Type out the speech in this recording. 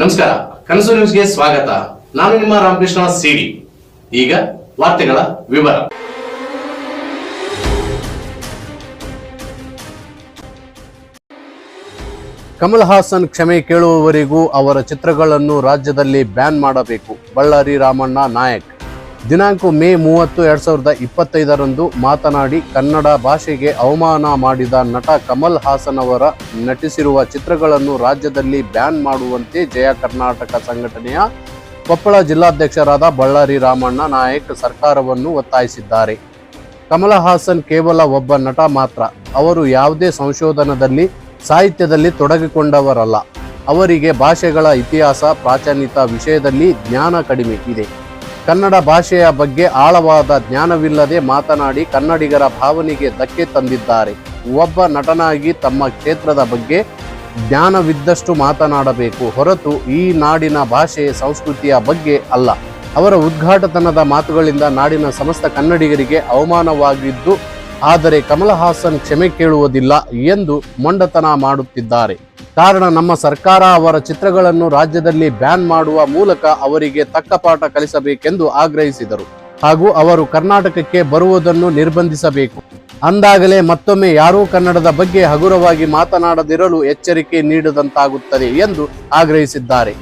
ನಮಸ್ಕಾರ, ಕನಸು ನ್ಯೂಸ್ಗೆ ಸ್ವಾಗತ. ನಾನು ನಿಮ್ಮ ರಾಮಕೃಷ್ಣ ಸಿಡಿ. ಈಗ ವಾರ್ತೆಗಳ ವಿವರ. ಕಮಲ್ ಹಾಸನ್ ಕ್ಷಮೆ ಕೇಳುವವರೆಗೂ ಅವರ ಚಿತ್ರಗಳನ್ನು ರಾಜ್ಯದಲ್ಲಿ ಬ್ಯಾನ್ ಮಾಡಬೇಕು. ಬಳ್ಳಾರಿ ರಾಮಣ್ಣ ನಾಯಕ್. ದಿನಾಂಕ ಮೇ ಮೂವತ್ತು ಎರಡು ಸಾವಿರದ ಇಪ್ಪತ್ತೈದರಂದು ಮಾತನಾಡಿ ಕನ್ನಡ ಭಾಷೆಗೆ ಅವಮಾನ ಮಾಡಿದ ನಟ ಕಮಲ್ ಹಾಸನ್ ಅವರ ನಟಿಸಿರುವ ಚಿತ್ರಗಳನ್ನು ರಾಜ್ಯದಲ್ಲಿ ಬ್ಯಾನ್ ಮಾಡುವಂತೆ ಜಯ ಕರ್ನಾಟಕ ಸಂಘಟನೆಯ ಕೊಪ್ಪಳ ಜಿಲ್ಲಾಧ್ಯಕ್ಷರಾದ ಬಳ್ಳಾರಿ ರಾಮಣ್ಣ ನಾಯಕ್ ಸರ್ಕಾರವನ್ನು ಒತ್ತಾಯಿಸಿದ್ದಾರೆ. ಕಮಲ ಹಾಸನ್ ಕೇವಲ ಒಬ್ಬ ನಟ ಮಾತ್ರ, ಅವರು ಯಾವುದೇ ಸಂಶೋಧನದಲ್ಲಿ, ಸಾಹಿತ್ಯದಲ್ಲಿ ತೊಡಗಿಕೊಂಡವರಲ್ಲ. ಅವರಿಗೆ ಭಾಷೆಗಳ ಇತಿಹಾಸ, ಪ್ರಾಚೀನಿತ ವಿಷಯದಲ್ಲಿ ಜ್ಞಾನ ಕಡಿಮೆ ಇದೆ. ಕನ್ನಡ ಭಾಷೆಯ ಬಗ್ಗೆ ಆಳವಾದ ಜ್ಞಾನವಿಲ್ಲದೆ ಮಾತನಾಡಿ ಕನ್ನಡಿಗರ ಭಾವನೆಗೆ ಧಕ್ಕೆ ತಂದಿದ್ದಾರೆ. ಒಬ್ಬ ನಟನಾಗಿ ತಮ್ಮ ಕ್ಷೇತ್ರದ ಬಗ್ಗೆ ಜ್ಞಾನವಿದ್ದಷ್ಟು ಮಾತನಾಡಬೇಕು. ಹೊರತು ಈ ನಾಡಿನ ಭಾಷೆ ಸಂಸ್ಕೃತಿಯ ಬಗ್ಗೆ ಅಲ್ಲ. ಅವರ ಉದ್ಘಾಟತನದ ಮಾತುಗಳಿಂದ ನಾಡಿನ ಸಮಸ್ತ ಕನ್ನಡಿಗರಿಗೆ ಅವಮಾನವಾಗಿದ್ದು ಆದರೆ ಕಮಲ ಹಾಸನ್ ಕ್ಷಮೆ ಕೇಳುವುದಿಲ್ಲ ಎಂದು ಮೊಂಡತನ ಮಾಡುತ್ತಿದ್ದಾರೆ. ಕಾರಣ ನಮ್ಮ ಸರ್ಕಾರ ಅವರ ಚಿತ್ರಗಳನ್ನು ರಾಜ್ಯದಲ್ಲಿ ಬ್ಯಾನ್ ಮಾಡುವ ಮೂಲಕ ಅವರಿಗೆ ತಕ್ಕ ಪಾಠ ಕಲಿಸಬೇಕೆಂದು ಆಗ್ರಹಿಸಿದರು. ಹಾಗೂ ಅವರು ಕರ್ನಾಟಕಕ್ಕೆ ಬರುವುದನ್ನು ನಿರ್ಬಂಧಿಸಬೇಕು. ಅಂದಾಗಲೇ ಮತ್ತೊಮ್ಮೆ ಯಾರೂ ಕನ್ನಡದ ಬಗ್ಗೆ ಹಗುರವಾಗಿ ಮಾತನಾಡದಿರಲು ಎಚ್ಚರಿಕೆ ನೀಡದಂತಾಗುತ್ತದೆ ಎಂದು ಆಗ್ರಹಿಸಿದ್ದಾರೆ.